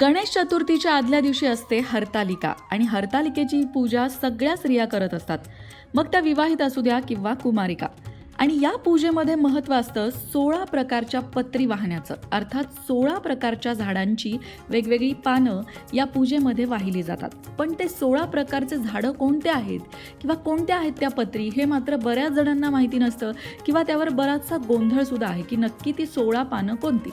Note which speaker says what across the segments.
Speaker 1: गणेश चतुर्थीच्या आदल्या दिवशी असते हरतालिका आणि हरतालिकेची पूजा सगळ्या स्त्रिया करत असतात. मग त्या विवाहित असू द्या किंवा कुमारिका. आणि या पूजेमध्ये महत्त्व असतं सोळा प्रकारच्या पत्री वाहण्याचं. अर्थात सोळा प्रकारच्या झाडांची वेगवेगळी पानं या पूजेमध्ये वाहिली जातात. पण ते सोळा प्रकारचे झाडं कोणते आहेत? किंवा कोणत्या आहेत त्या पत्री? हे मात्र बऱ्याच जणांना माहिती नसतं. किंवा त्यावर बराचसा गोंधळसुद्धा आहे की नक्की ती सोळा पानं कोणती?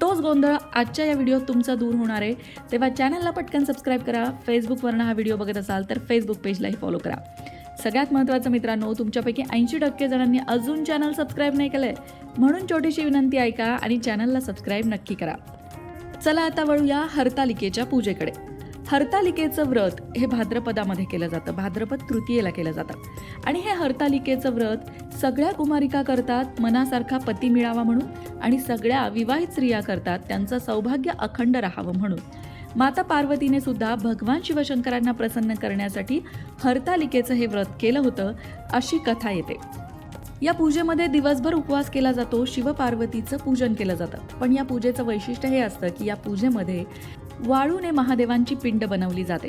Speaker 1: तोच गोंधळ आजच्या या व्हिडिओत तुमचा दूर होणार आहे. तेव्हा चॅनलला पटकन सबस्क्राईब करा. फेसबुकवरनं हा व्हिडिओ बघत असाल तर फेसबुक पेजलाही फॉलो करा. सगळ्यात महत्त्वाचं मित्रांनो तुमच्यापैकी ऐंशी टक्के जणांनी अजून चॅनल सबस्क्राईब नाही केलं आहे म्हणून छोटीशी विनंती ऐका आणि चॅनलला सबस्क्राईब नक्की करा. चला आता वळूया हरतालिकेच्या पूजेकडे. हरतालिकेचं व्रत हे भाद्रपदामध्ये केलं जातं. भाद्रपद तृतीयेला केलं जातं. आणि हे हरतालिकेचं व्रत सगळ्या कुमारिका करतात मनासारखा पती मिळावा म्हणून आणि सगळ्या विवाहित स्त्रिया करतात त्यांचं सौभाग्य अखंड राहावं म्हणून. माता पार्वतीने सुद्धा भगवान शिवशंकरांना प्रसन्न करण्यासाठी हरतालिकेचं हे व्रत केलं होतं अशी कथा येते. या पूजेमध्ये दिवसभर उपवास केला जातो शिवपार्वतीचं पूजन केलं जातं. पण या पूजेचं वैशिष्ट्य हे असतं की या पूजेमध्ये वाळूने महादेवांची पिंड बनवली जाते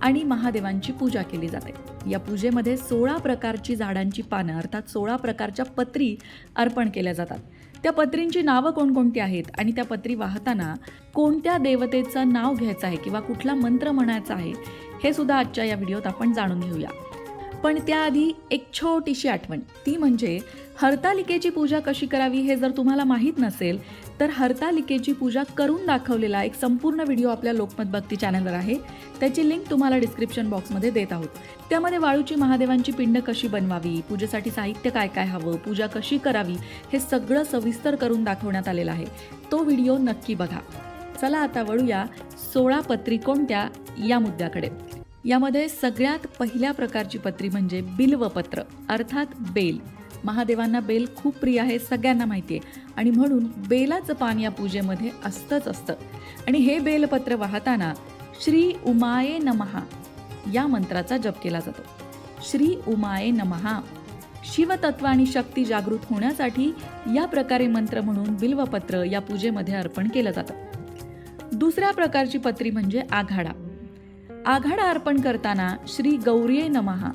Speaker 1: आणि महादेवांची पूजा केली जाते. या पूजेमध्ये सोळा प्रकारची झाडांची पानं अर्थात सोळा प्रकारच्या पत्री अर्पण केल्या जातात. त्या पत्रींची नावं कोणकोणती आहेत आणि त्या पत्री वाहताना कोणत्या देवतेचं नाव घ्यायचं आहे किंवा कुठला मंत्र म्हणायचा आहे हे सुद्धा आजच्या या व्हिडिओत आपण जाणून घेऊया. पण त्याआधी एक छोटीशी आठवण. ती म्हणजे हरतालिकेची पूजा कशी करावी हे जर तुम्हाला माहीत नसेल तर हरतालिकेची पूजा करून दाखवलेला एक संपूर्ण व्हिडिओ आपल्या लोकमत भक्ती चॅनलवर आहे. त्याची लिंक तुम्हाला डिस्क्रिप्शन बॉक्समध्ये देत आहोत. त्यामध्ये वाळूची महादेवांची पिंड कशी बनवावी पूजेसाठी साहित्य काय काय हवं पूजा कशी करावी हे सगळं सविस्तर करून दाखवण्यात आलेलं आहे. तो व्हिडिओ नक्की बघा. चला आता वळूया सोळा पत्री कोणत्या या मुद्द्याकडे. यामध्ये सगळ्यात पहिल्या प्रकारची पत्री म्हणजे बिल्वपत्र अर्थात बेल. महादेवांना बेल खूप प्रिय आहे सगळ्यांना माहिती आहे. आणि म्हणून बेलाचं पान या पूजेमध्ये असतंच असतं. आणि हे बेलपत्र वाहताना श्री उमाये नमहा या मंत्राचा जप केला जातो. श्री उमाये नमहा. शिवतत्व आणि शक्ती जागृत होण्यासाठी या प्रकारे मंत्र म्हणून बिल्वपत्र या पूजेमध्ये अर्पण केलं जातं. दुसऱ्या प्रकारची पत्री म्हणजे आघाडा. आघाडा अर्पण करताना श्री गौर्ये नमहा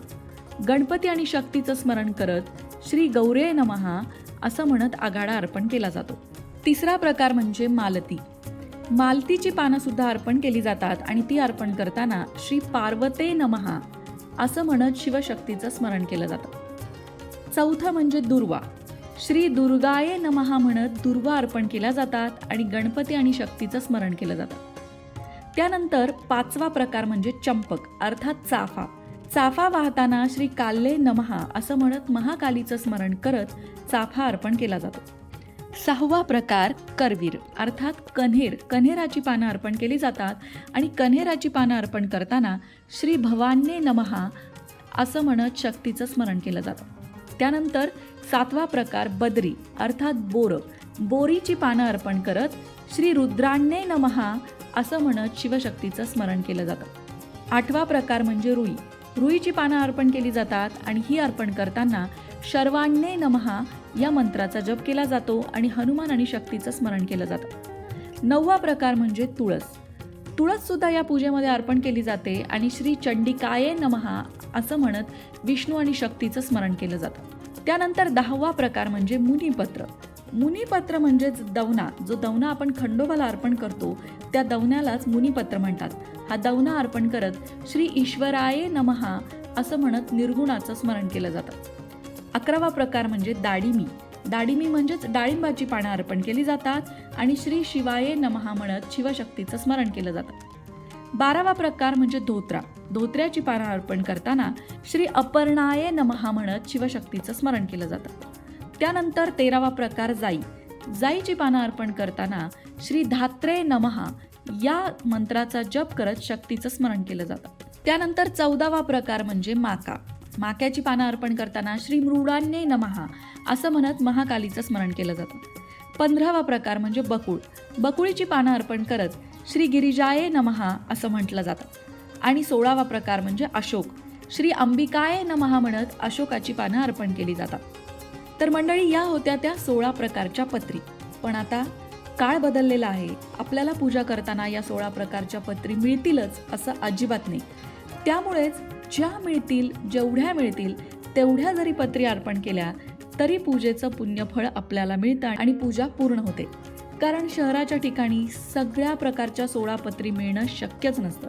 Speaker 1: गणपती आणि शक्तीचं स्मरण करत श्री गौरीये नमहा असं म्हणत आघाडा अर्पण केला जातो. तिसरा प्रकार म्हणजे मालती. मालतीची पानंसुद्धा अर्पण केली जातात आणि ती अर्पण करताना श्री पार्वते नमहा असं म्हणत शिवशक्तीचं स्मरण केलं जातं. चौथं म्हणजे दुर्वा. श्री दुर्गाये नमहा म्हणत दुर्वा अर्पण केल्या जातात आणि गणपती आणि शक्तीचं स्मरण केलं जातं. त्यानंतर पाचवा प्रकार म्हणजे चंपक अर्थात चाफा. चाफा वाहताना श्री काल्ले नमहा असं म्हणत महाकालीचं स्मरण करत चाफा अर्पण केला जातो. सहावा प्रकार करवीर अर्थात कन्हेर. कन्हेराची पानं अर्पण केली जातात आणि कन्हेराची पानं अर्पण करताना श्री भवान्ये नमहा असं म्हणत शक्तीचं स्मरण केलं जातं. त्यानंतर सातवा प्रकार बदरी अर्थात बोर. बोरीची पानं अर्पण करत श्री रुद्राण्ये नमहा असं म्हणत शिवशक्तीचं स्मरण केलं जातं. आठवा प्रकार म्हणजे रुई. रुईची पानं अर्पण केली जातात आणि ही अर्पण करताना शर्वाण्ये नमहा या मंत्राचा जप केला जातो आणि हनुमान आणि शक्तीचं स्मरण केलं जातं. नववा प्रकार म्हणजे तुळस. तुळस सुद्धा या पूजेमध्ये अर्पण केली जाते आणि श्री चंडिकाये नमहा असं म्हणत विष्णू आणि शक्तीचं स्मरण केलं जातं. त्यानंतर दहावा प्रकार म्हणजे मुनिपत्र. मुनिपत्र म्हणजेच दवना जो दवना आपण खंडोबाला अर्पण करतो त्या दवण्यालाच मुनिपत्र म्हणतात. हा दवना अर्पण करत श्री ईश्वराये नमहा असं म्हणत निर्गुणाचं स्मरण केलं जातं. अकरावा प्रकार म्हणजे दाडिमी. दाडिमी म्हणजेच डाळिंबाची पानं अर्पण केली जातात आणि श्री शिवाये नमहा म्हणत शिवशक्तीचं स्मरण केलं जातं. बारावा प्रकार म्हणजे धोत्रा. धोत्र्याची पानं अर्पण करताना श्री अपर्णाये नमहा म्हणत शिवशक्तीचं स्मरण केलं जातं. त्यानंतर तेरावा प्रकार जाई. जाईची पानं अर्पण करताना श्री धात्रे नमहा या मंत्राचा जप करत शक्तीचं स्मरण केलं जातं. त्यानंतर चौदावा प्रकार म्हणजे माका. माक्याची पानं अर्पण करताना श्री मृडान्ये नमहा असं म्हणत महाकालीचं स्मरण केलं जातं. पंधरावा प्रकार म्हणजे बकुळ. बकुळीची पानं अर्पण करत श्री गिरिजाये नमहा असं म्हटलं जातं. आणि सोळावा प्रकार म्हणजे अशोक. श्री अंबिकाये नमहा म्हणत अशोकाची पानं अर्पण केली जातात. तर मंडळी या होत्या त्या सोळा प्रकारच्या पत्री. पण आता काळ बदललेला आहे. आपल्याला पूजा करताना या सोळा प्रकारच्या पत्री मिळतीलच असं अजिबात नाही. त्यामुळेच ज्या मिळतील जेवढ्या मिळतील तेवढ्या जरी पत्री अर्पण केल्या तरी पूजेचं पुण्यफळ आपल्याला मिळतं आणि पूजा पूर्ण होते. कारण शहराच्या ठिकाणी सगळ्या प्रकारच्या सोळा पत्री मिळणं शक्यच नसतं.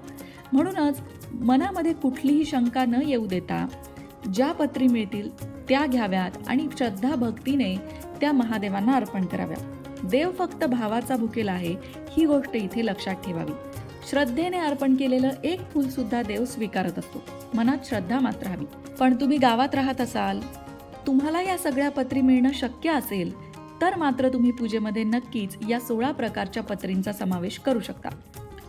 Speaker 1: म्हणूनच मनामध्ये कुठलीही शंका न येऊ देता ज्या पत्री मिळतील त्या घ्याव्यात आणि श्रद्धा भक्तीने त्या महादेवांना अर्पण कराव्या. देव फक्त भावाचा भुकेला आहे ही गोष्ट इथे लक्षात ठेवावी. श्रद्धेने अर्पण केलेलं एक फूल सुद्धा देव स्वीकारत असतो. मनात श्रद्धा मात्र हवी. पण तुम्ही गावात राहत असाल तुम्हाला या सगळ्या पत्री मिळणं शक्य असेल तर मात्र तुम्ही पूजेमध्ये नक्कीच या सोळा प्रकारच्या पत्रींचा समावेश करू शकता.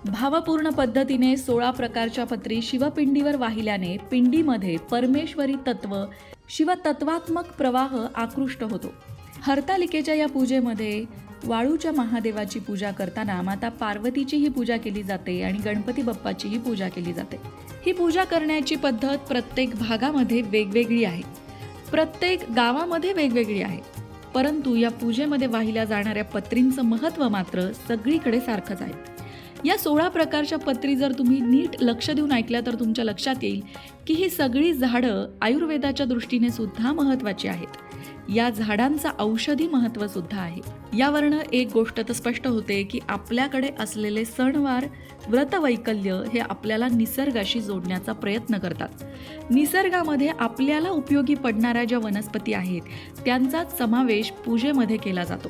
Speaker 1: भावपूर्ण पद्धतीने सोळा प्रकारच्या पत्री शिवपिंडीवर वाहिल्याने पिंडीमध्ये परमेश्वरी तत्व शिवतत्वात्मक प्रवाह आकृष्ट होतो. हरतालिकेच्या या पूजेमध्ये वाळूच्या महादेवाची पूजा करताना माता पार्वतीचीही पूजा केली जाते आणि गणपती बाप्पाचीही पूजा केली जाते. ही पूजा करण्याची पद्धत प्रत्येक भागामध्ये वेगवेगळी आहे. प्रत्येक गावामध्ये वेगवेगळी आहे. परंतु या पूजेमध्ये वाहिल्या जाणाऱ्या पत्रींचं महत्त्व मात्र सगळीकडे सारखंच आहे. या सोळा प्रकारच्या पत्री जर तुम्ही नीट लक्ष देऊन ऐकल्या तर तुमच्या लक्षात येईल की ही सगळी झाडं आयुर्वेदाच्या दृष्टीने सुद्धा महत्त्वाची आहेत. या झाडांचं औषधी महत्त्व सुद्धा आहे. यावरनं एक गोष्ट तर स्पष्ट होते की आपल्याकडे असलेले सणवार व्रतवैकल्य हे आपल्याला निसर्गाशी जोडण्याचा प्रयत्न करतात. निसर्गामध्ये आपल्याला उपयोगी पडणाऱ्या ज्या वनस्पती आहेत त्यांचाच समावेश पूजेमध्ये केला जातो.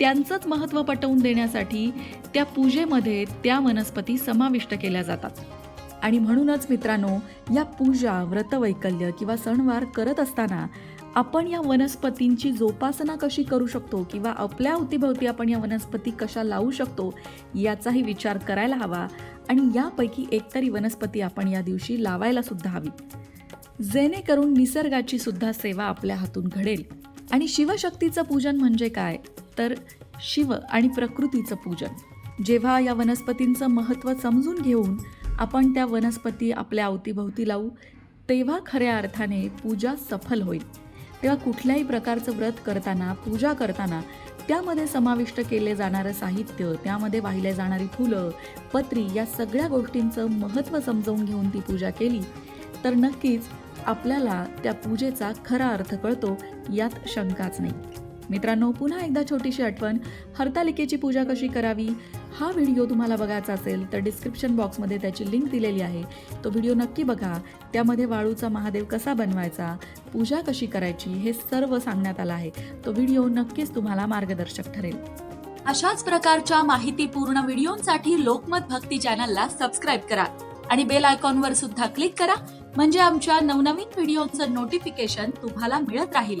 Speaker 1: त्यांचंच महत्त्व पटवून देण्यासाठी त्या पूजेमध्ये त्या वनस्पती समाविष्ट केल्या जातात. आणि म्हणूनच मित्रांनो या पूजा व्रतवैकल्य किंवा सणवार करत असताना आपण या वनस्पतींची जोपासना कशी करू शकतो किंवा आपल्या अवतीभवती आपण या वनस्पती कशा लावू शकतो याचाही विचार करायला हवा आणि यापैकी एकतरी वनस्पती आपण या दिवशी लावायला सुद्धा हवी. जेणेकरून निसर्गाची सुद्धा सेवा आपल्या हातून घडेल. आणि शिवशक्तीचं पूजन म्हणजे काय? तर शिव आणि प्रकृतीचं पूजन. जेव्हा या वनस्पतींचं महत्त्व समजून घेऊन आपण त्या वनस्पती आपल्या अवतीभोवती लावू तेव्हा खऱ्या अर्थाने पूजा सफल होईल. तेव्हा कुठल्याही प्रकारचं व्रत करताना पूजा करताना त्यामध्ये समाविष्ट केले जाणारं साहित्य त्यामध्ये वाहिले जाणारी फुलं पत्री या सगळ्या गोष्टींचं महत्त्व समजवून घेऊन ती पूजा केली तर नक्कीच आपल्याला त्या पूजेचा खरा अर्थ कळतो यात शंकाच नाही. मित्रांनो पुन्हा एकदा छोटीशी आठवण. हरतालिकेची पूजा कशी करावी? हा व्हिडिओ तुम्हाला बघायचा असेल तर डिस्क्रिप्शन बॉक्समध्ये त्याची लिंक दिलेली आहे. तो व्हिडिओ नक्की बघा. त्यामध्ये वाळूचा महादेव कसा बनवायचा? पूजा कशी करायची? हे सर्व सांगण्यात आलं आहे. तो व्हिडिओ नक्कीच तुम्हाला मार्गदर्शक ठरेल.
Speaker 2: अशाच प्रकारच्या माहितीपूर्ण व्हिडिओंसाठी लोकमत भक्ती चॅनलला सबस्क्राईब करा आणि बेल आयकॉनवर सुद्धा क्लिक करा. म्हणजे आमच्या नवनवीन व्हिडिओचं नोटिफिकेशन तुम्हाला मिळत राहील.